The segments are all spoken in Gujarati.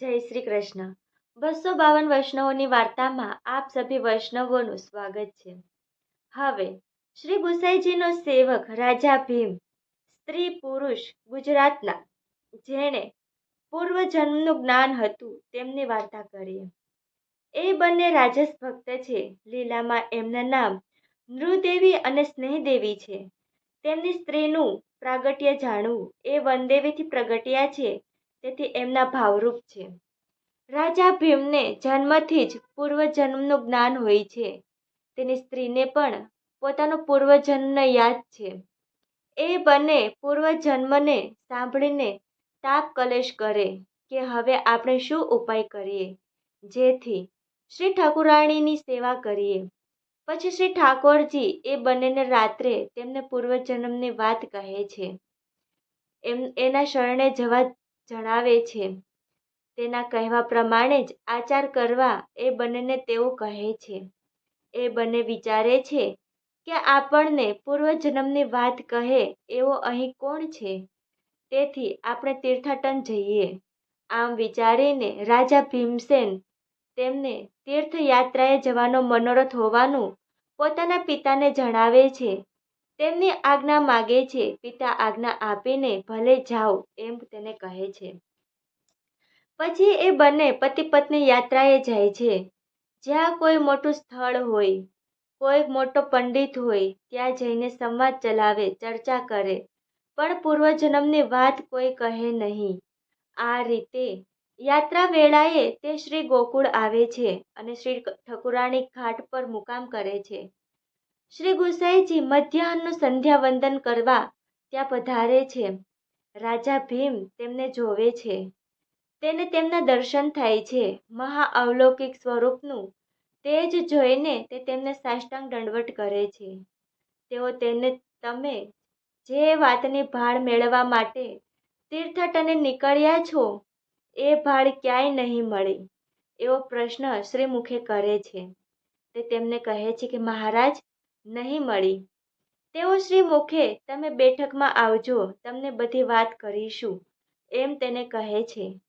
જય શ્રી કૃષ્ણ. બસો બાવન વૈષ્ણવોની વાર્તામાં આપ સભી વૈષ્ણવોનું સ્વાગત છે. હવે, શ્રી ગુસાઈજીનો સેવક રાજા ભીમ, સ્ત્રી પુરુષ ગુજરાતના, જેણે પૂર્વજન્મનું જ્ઞાન હતું તેમની વાર્તા કરીએ. એ બંને રાજસ ભક્ત છે, લીલામાં એમના નામ નૃદેવી અને સ્નેહદેવી છે. તેમની સ્ત્રીનું પ્રાગટ્ય જાણવું એ વનદેવીથી પ્રગટ્યા છે તેથી એમના ભાવરૂપ છે. રાજા ભીમને જન્મથી જ પૂર્વજન્મનું જ્ઞાન હોય છે. તેની સ્ત્રીને પણ પોતાનો પૂર્વજન્મને યાદ છે. એ બંને પૂર્વજન્મને સાંભળીને તાપ કલેશ કરે કે હવે આપણે શું ઉપાય કરીએ? જેથી શ્રી ઠાકુરાણીની સેવા કરીએ. પછી શ્રી ઠાકોરજી એ બંનેને રાત્રે તેમને પૂર્વજન્મની વાત કહે છે. એમ, એના શરણે જવા જણાવે છે. તેના કહેવા પ્રમાણે જ આચાર કરવા એ બંનેને તેઓ કહે છે. એ બંને વિચારે છે કે આપણને પૂર્વજન્મની વાત કહે એવો અહીં કોણ છે? તેથી આપણે તીર્થાટન જઈએ. આમ વિચારીને રાજા ભીમસેન તેમને તીર્થયાત્રાએ જવાનો મનોરથ હોવાનું પોતાના પિતાને જણાવે છે. તેમની આજ્ઞા માગે છે, પિતા આજ્ઞા આપીને ભલે જાઓ એમ તેને કહે છે. પછી એ બંને પતિ પત્ની યાત્રાએ જાય છે. જ્યાં કોઈ મોટું સ્થળ હોય, કોઈ મોટો પંડિત હોય, ત્યાં જઈને સંવાદ ચલાવે, ચર્ચા કરે. પણ પૂર્વજન્મની વાત કોઈ કહે નહીં. આ રીતે યાત્રા વેળાએ તે શ્રી ગોકુળ આવે છે અને શ્રી ઠકુરાણી ઘાટ પર મુકામ કરે છે. શ્રી ગુસાઈજી મધ્યાહનનું સંધ્યા વંદન કરવા ત્યાં પધારે છે. રાજા ભીમ તેમને જોવે છે. તેને તેમના દર્શન થાય છે. મહા અવલૌકિક સ્વરૂપનું જ જોઈને તે તેમને સાષ્ટાંગ દંડવટ કરે છે. તેઓ તેને તમે જે વાતની ભાળ મેળવવા માટે તીર્થટને નીકળ્યા છો, એ ભાળ ક્યાંય નહીં મળી, એવો પ્રશ્ન શ્રીમુખે કરે છે. તે તેમને કહે છે કે, મહારાજ નહીં મળી. તેઓ શ્રી મુખે, તમે બેઠકમાં આવજો, તમને બધી વાત કરીશું. એમ તેને કહે છે.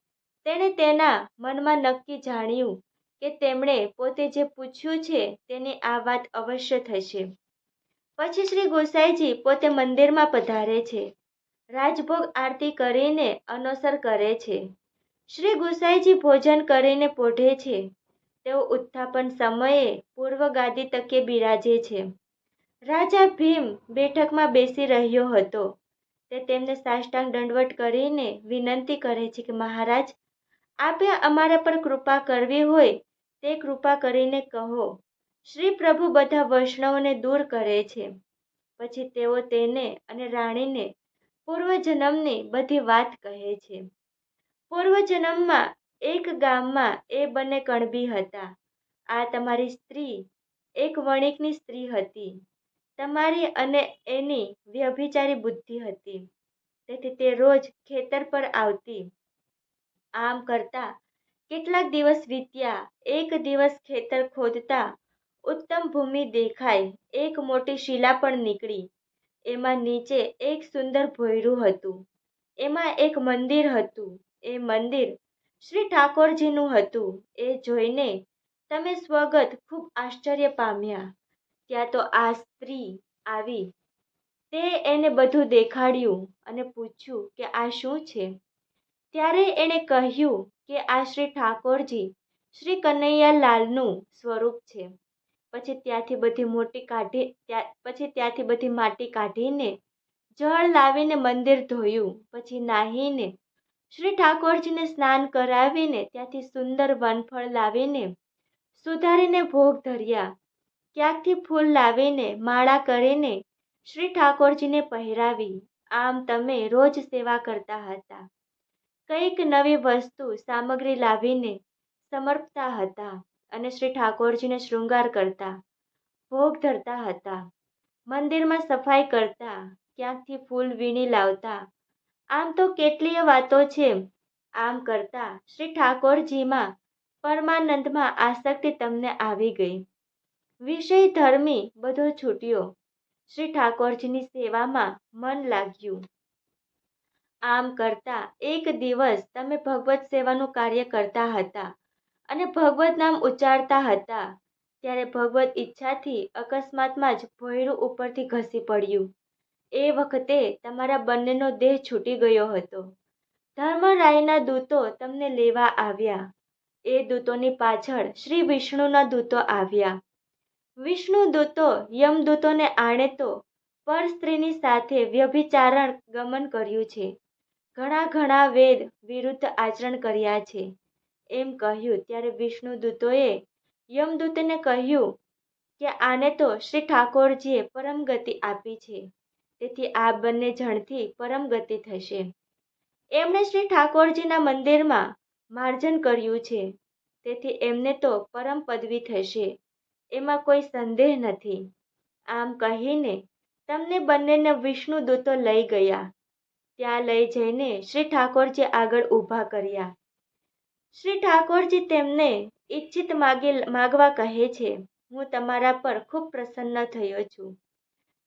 તેણે તેના મનમાં નક્કી જાણ્યું કે તેમણે પોતે જે પૂછ્યું છે તેની આ વાત અવશ્ય થશે. પછી શ્રી ગોસાઈજી પોતે મંદિરમાં પધારે છે. રાજભોગ આરતી કરીને અનોસર કરે છે. શ્રી ગોસાઈજી ભોજન કરીને પોઢે છે. તેઓ ઉત્થાપન સમયે પૂર્વ ગાદી તકે બિરાજે છે. રાજા ભીમ બેઠકમાં બેસી રહ્યો હતો. તે તેમને સાષ્ટાંગ દંડવટ કરીને વિનંતી કરે છે કે, મહારાજ, આપે અમારા પર કૃપા કરવી હોય તે કૃપા કરીને કહો. શ્રી પ્રભુ બધા વૈષ્ણવને દૂર કરે છે. પછી તેઓ તેને અને રાણીને પૂર્વજન્મની બધી વાત કહે છે. પૂર્વજન્મમાં એક ગામમાં એ બંને કણબી હતા. આ તમારી સ્ત્રી, એક વણિકની સ્ત્રી હતી. તમારી અને એની વ્યભિચારી બુદ્ધિ હતી. તેથી તે રોજ ખેતર પર આવતી. આમ કરતા કેટલાક દિવસ વીત્યા, એક દિવસ ખેતર ખોદતા ઉત્તમ ભૂમિ દેખાય એક મોટી શિલા પણ નીકળી. એમાં નીચે એક સુંદર ભોયરું હતું. એમાં એક મંદિર હતું. એ મંદિર શ્રી ઠાકોરજીનું હતું. એ જોઈને તમે સ્વગત ખૂબ આશ્ચર્ય પામ્યા. ત્યાં તો આ સ્ત્રી આવી. તે એને બધું દેખાડ્યું અને પૂછ્યું કે આ શું છે? ત્યારે એણે કહ્યું કે આ શ્રી ઠાકોરજી શ્રી કનૈયાલાલનું સ્વરૂપ છે. પછી ત્યાંથી બધી મોટી કાઢી, ત્યાં, પછી ત્યાંથી બધી માટી કાઢીને જળ લાવીને મંદિર ધોયું. પછી નાહીને શ્રી ઠાકોરજીને સ્નાન કરાવીને ત્યાંથી સુંદર વનફળ લાવીને સુધારીને ભોગ ધર્યા. ક્યાંકથી ફૂલ લાવીને, માળા કરીને શ્રી ઠાકોરજીને પહેરાવી. આમ તમે રોજ સેવા કરતા હતા. કંઈક નવી વસ્તુ, સામગ્રી લાવીને સમર્પતા હતા અને શ્રી ઠાકોરજીને શૃંગાર કરતા, ભોગ ધરતા હતા. મંદિરમાં સફાઈ કરતા, ક્યાંકથી ફૂલ વીણી લાવતા. આમ તો કેટલીય વાતો છે. આમ કરતા શ્રી ઠાકોરજીમાં પરમાનંદમાં આસક્તિ તમને આવી ગઈ. વિષય ધર્મી બધો છૂટ્યો. શ્રી ઠાકોરજીની સેવામાં મન લાગ્યું. આમ કરતા એક દિવસ તમે ભગવત સેવાનું કાર્ય કરતા હતા અને ભગવત નામ ઉચ્ચારતા હતા, ત્યારે ભગવત ઈચ્છાથી અકસ્માતમાં જ ભોયરું ઉપરથી ઘસી પડ્યું. એ વખતે તમારા બંનેનો દેહ છૂટી ગયો હતો. ધર્મરાયના દૂતો તમને લેવા આવ્યા. એ દૂતોની પાછળ શ્રી વિષ્ણુના દૂતો આવ્યા. વિષ્ણુ દૂતો યમદૂતોને આણે તો પર સ્ત્રીની સાથે વ્યભિચારણ ગમન કર્યું છે. ઘણા ઘણા વેદ વિરુદ્ધ આચરણ કર્યા છે. એમ કહ્યું ત્યારે વિષ્ણુ દૂતોએ યમદૂતને કહ્યું કે આને તો શ્રી ઠાકોરજીએ પરમગતિ આપી છે. તેથી આ બંને જણથી પરમગતિ થશે. એમણે શ્રી ઠાકોરજીના મંદિરમાં માર્જન કર્યું છે. તેથી એમને તો પરમ પદવી થશે. એમાં કોઈ સંદેહ નથી. આમ કહીને તમને બંનેને વિષ્ણુ દૂતો લઈ ગયા. ત્યાં લઈ જઈને શ્રી ઠાકોરજી આગળ ઊભા કર્યા. શ્રી ઠાકોરજી તેમને ઈચ્છિત માગે, માગવા કહે છે, હું તમારા પર ખૂબ પ્રસન્ન થયો છું.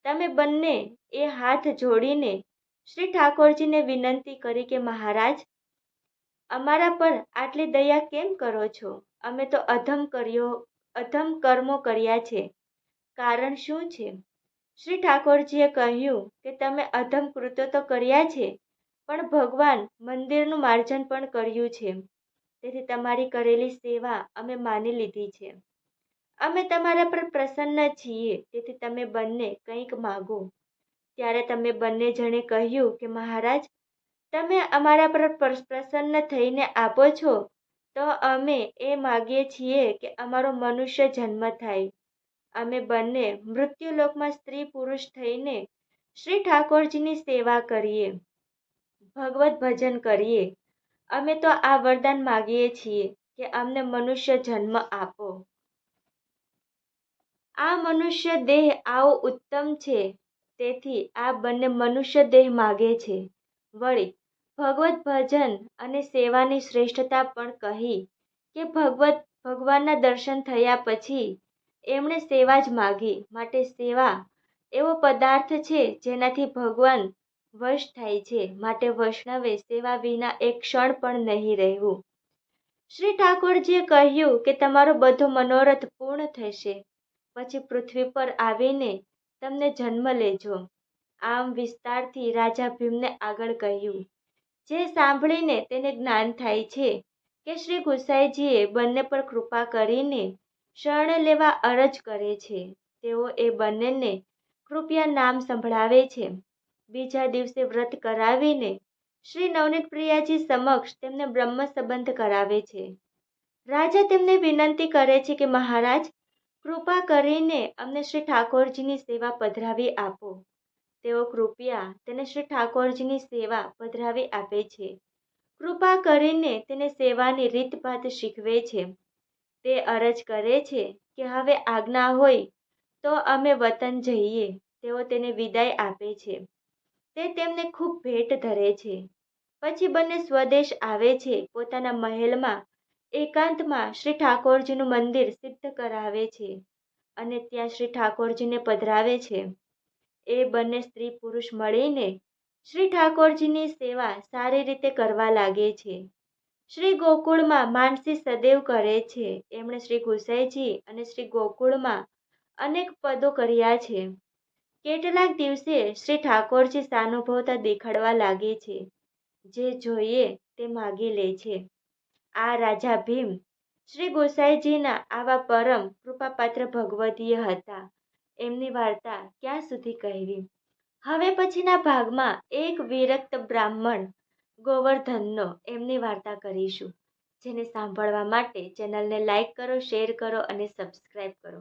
તમે બંને એ હાથ જોડીને શ્રી ઠાકોરજીને વિનંતી કરી કે મહારાજ, અમારા પર આટલી દયા કેમ કરો છો? અમે તો અધમ કર્યો અધમ કર્મો કર્યા છે. કારણ શું છે? શ્રી ઠાકોરજીએ કહ્યું કે તમે અધમ કૃત્યો તો કર્યા છે, પણ ભગવાન મંદિરનું માર્જન પણ કર્યું છે. તેથી તમારી કરેલી સેવા અમે માની લીધી છે. અમે તમારા પર પ્રસન્ન છીએ, તેથી તમે બંને કંઈક માગો. ત્યારે તમે બંને જણે કહ્યું કે મહારાજ, તમે અમારા પર પ્રસન્ન થઈને આપો છો તો અમે એ માગીએ છીએ કે અમારો મનુષ્ય જન્મ થાય. અમે બંને મૃત્યુલોકમાં સ્ત્રી પુરુષ થઈને શ્રી ઠાકોરજીની સેવા કરીએ. ભગવત ભજન કરીએ. અમે તો આ વરદાન માગીએ છીએ કે અમને મનુષ્ય જન્મ આપો. આ મનુષ્ય દેહ આવો ઉત્તમ છે, તેથી આ બંને મનુષ્ય દેહ માગે છે. વળી ભગવત ભજન અને સેવાની શ્રેષ્ઠતા પણ કહી કે ભગવત, ભગવાનના દર્શન થયા પછી એમણે સેવા જ માગી. માટે સેવા એવો પદાર્થ છે જેનાથી ભગવાન વશ થાય છે. માટે વૈષ્ણવે સેવા વિના એક ક્ષણ પણ નહીં રહેવું. શ્રી ઠાકોરજીએ કહ્યું કે તમારો બધો મનોરથ પૂર્ણ થશે. પછી પૃથ્વી પર આવીને તમને જન્મ લેજો. આમ વિસ્તારથી રાજા ભીમને આગળ કહ્યું. જે સાંભળીને તેને જ્ઞાન થાય છે કે શ્રી ગુસાઈજીએ બંને પર કૃપા કરીને શરણ લેવા અરજ કરે છે. તેઓ એ બંનેને કૃપયા નામ સંભળાવે છે. બીજા દિવસે વ્રત કરાવીને શ્રી નવનીત પ્રિયાજી સમક્ષ તેમને બ્રહ્મ સંબંધ કરાવે છે. રાજા તેમને વિનંતી કરે છે કે મહારાજ, કૃપા કરીને અમને શ્રી ઠાકોરજીની સેવા પધરાવી આપો. તેઓ કૃપયા તેને શ્રી ઠાકોરજીની સેવા પધરાવી આપે છે. કૃપા કરીને તેને સેવાની રીતભાત શીખવે છે. તે અરજ કરે છે કે હવે આજ્ઞા હોય તો અમે વતન જઈએ, તેઓ તેને વિદાય આપે છે. તે તેમને ખૂબ ભેટ ધરે છે. પછી બંને સ્વદેશ આવે છે, પોતાના મહેલમાં એકાંતમાં શ્રી ઠાકોરજીનું મંદિર સિદ્ધ કરાવે છે અને ત્યાં શ્રી ઠાકોરજીને પધરાવે છે. એ બંને સ્ત્રી પુરુષ મળીને શ્રી ઠાકોરજીની સેવા સારી રીતે કરવા લાગે છે. શ્રી ગોકુળમાં માનસી સદૈવ કરે છે. એમણે શ્રી ગુસાઈજી અને શ્રી ગોકુળમાં અનેક પદો કર્યા છે. કેટલાક દિવસે શ્રી ઠાકોરજી સાનુભવતા દેખાડવા લાગે છે. જે જોઈએ તે માગી લે છે. આ રાજા ભીમ શ્રી ગોસાઈજીના આવા પરમ કૃપાપાત્ર ભગવતીય હતા. એમની વાર્તા ક્યાં સુધી કહેવી? હવે પછીના ભાગમાં એક વિરક્ત બ્રાહ્મણ ગોવર્ધનનો એમની વાર્તા કરીશું, જેને સાંભળવા માટે ચેનલને લાઈક કરો, શેર કરો અને સબસ્ક્રાઈબ કરો.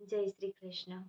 જય શ્રી કૃષ્ણ.